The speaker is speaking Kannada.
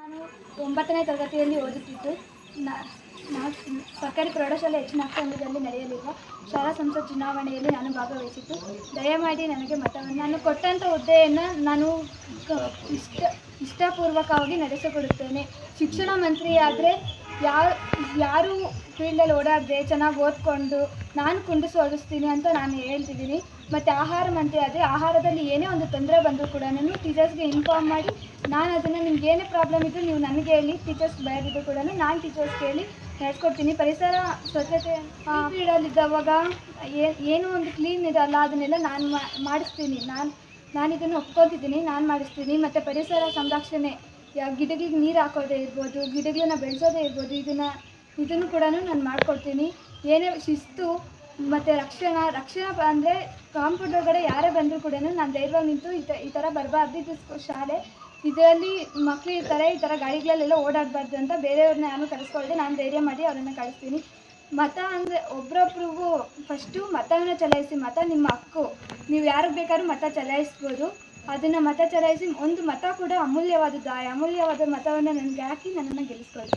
ನಾನು ಒಂಬತ್ತನೇ ತರಗತಿಯಲ್ಲಿ ಓದುತ್ತಿದ್ದು. ನಾ- ಸರ್ಕಾರಿ ಪ್ರೌಢಶಾಲೆ ಹೆಚ್ಚಿನ ಸಂಘದಲ್ಲಿ ನಡೆಯಲಿರುವ ಶಾಲಾ ಸಂಸತ್ ಚುನಾವಣೆಯಲ್ಲಿ ನಾನು ಭಾಗವಹಿಸಿದ್ದು. ದಯಮಾಡಿ ನನಗೆ ಮತವನ್ನು, ನಾನು ಕೊಟ್ಟಂಥ ಹುದ್ದೆಯನ್ನು ನಾನು ಇಷ್ಟ, ಇಷ್ಟಪೂರ್ವಕವಾಗಿ ನಡೆಸಿಕೊಡುತ್ತೇನೆ. ಶಿಕ್ಷಣ ಮಂತ್ರಿಯಾದರೆ ಯಾರು ಯಾರು ಫೀಲ್ಡಲ್ಲಿ ಓಡಾಡದೆ ಚೆನ್ನಾಗಿ ಓದ್ಕೊಂಡು ನಾನು ಕುಂಡಿಸಿ ಓದಿಸ್ತೀನಿ ಅಂತ ನಾನು ಹೇಳ್ತಿದ್ದೀನಿ. ಮತ್ತು ಆಹಾರ ಮಂತ್ರಿ ಆದರೆ ಆಹಾರದಲ್ಲಿ ಏನೇ ಒಂದು ತೊಂದರೆ ಬಂದರೂ ಕೂಡ ನಾನು ಟೀಚರ್ಸ್ಗೆ ಇನ್ಫಾರ್ಮ್ ಮಾಡಿ ನಾನು ಅದನ್ನು ನಿಮ್ಗೆ ಏನೇ ಪ್ರಾಬ್ಲಮ್ ಇದ್ದರೂ ನೀವು ನನಗೆ ಹೇಳಿ ಟೀಚರ್ಸ್ ಭಯವಿದ್ದು ಕೂಡ ನಾನು ಟೀಚರ್ಸ್ಗೆ ಹೇಳಿ ನಡೆಸ್ಕೊಡ್ತೀನಿ ಪರಿಸರ ಸ್ವಚ್ಛತೆ ಇಡಲಿದ್ದವಾಗ ಏನು ಒಂದು ಕ್ಲೀನ್ ಇರಲ್ಲ, ಅದನ್ನೆಲ್ಲ ನಾನು ಮಾಡಿಸ್ತೀನಿ. ನಾನು ನಾನು ಇದನ್ನು ಒಪ್ಕೊತಿದ್ದೀನಿ, ನಾನು ಮಾಡಿಸ್ತೀನಿ. ಮತ್ತು ಪರಿಸರ ಸಂರಕ್ಷಣೆ ಯಾವ ಗಿಡಗಳಿಗೆ ನೀರು ಹಾಕೋದೇ ಇರ್ಬೋದು, ಗಿಡಗಳನ್ನ ಬೆಳೆಸೋದೇ ಇರ್ಬೋದು, ಇದನ್ನು ಇದನ್ನು ಕೂಡ ನಾನು ಮಾಡಿಕೊಡ್ತೀನಿ. ಏನೇ ಶಿಸ್ತು, ಮತ್ತು ರಕ್ಷಣಾ ರಕ್ಷಣಾ ಅಂದರೆ ಕಾಂಪೌಂಡ್ ಒಳಗಡೆ ಯಾರೇ ಬಂದರೂ ಕೂಡ ನಾನು ಧೈರ್ಯವಾಗಿ ನಿಂತು ಈ ಥರ ಬರಬಾರ್ದು. ಶಾಲೆ ಇದರಲ್ಲಿ ಮಕ್ಕಳು ಇರ್ತಾರೆ ಈ ಥರ ಗಾಡಿಗಳಲ್ಲೆಲ್ಲ ಓಡಾಡಬಾರ್ದು ಅಂತ ಬೇರೆಯವ್ರನ್ನ ನಾನು ಕಳಿಸ್ಕೊಳ್ದೆ ನಾನು ಧೈರ್ಯ ಮಾಡಿ ಅವರನ್ನು ಕಳಿಸ್ತೀನಿ. ಮತ ಅಂದರೆ ಒಬ್ರೊಬ್ರಿಗೂ ಫಸ್ಟು ಮತವನ್ನು ಚಲಾಯಿಸಿ, ಮತ ನಿಮ್ಮ ಹಕ್ಕು. ನೀವು ಯಾರಿಗೆ ಬೇಕಾದ್ರೂ ಮತ ಚಲಾಯಿಸ್ಬೋದು. ಅದನ್ನು ಮತ ಚಲಾಯಿಸಿ, ಒಂದು ಮತ ಕೂಡ ಅಮೂಲ್ಯವಾದದ್ದು ಆ ಅಮೂಲ್ಯವಾದ ಮತವನ್ನು ನನಗೆ ಹಾಕಿ ನನ್ನನ್ನು ಗೆಲ್ಲಿಸ್ಕೊಳ್ಳಿ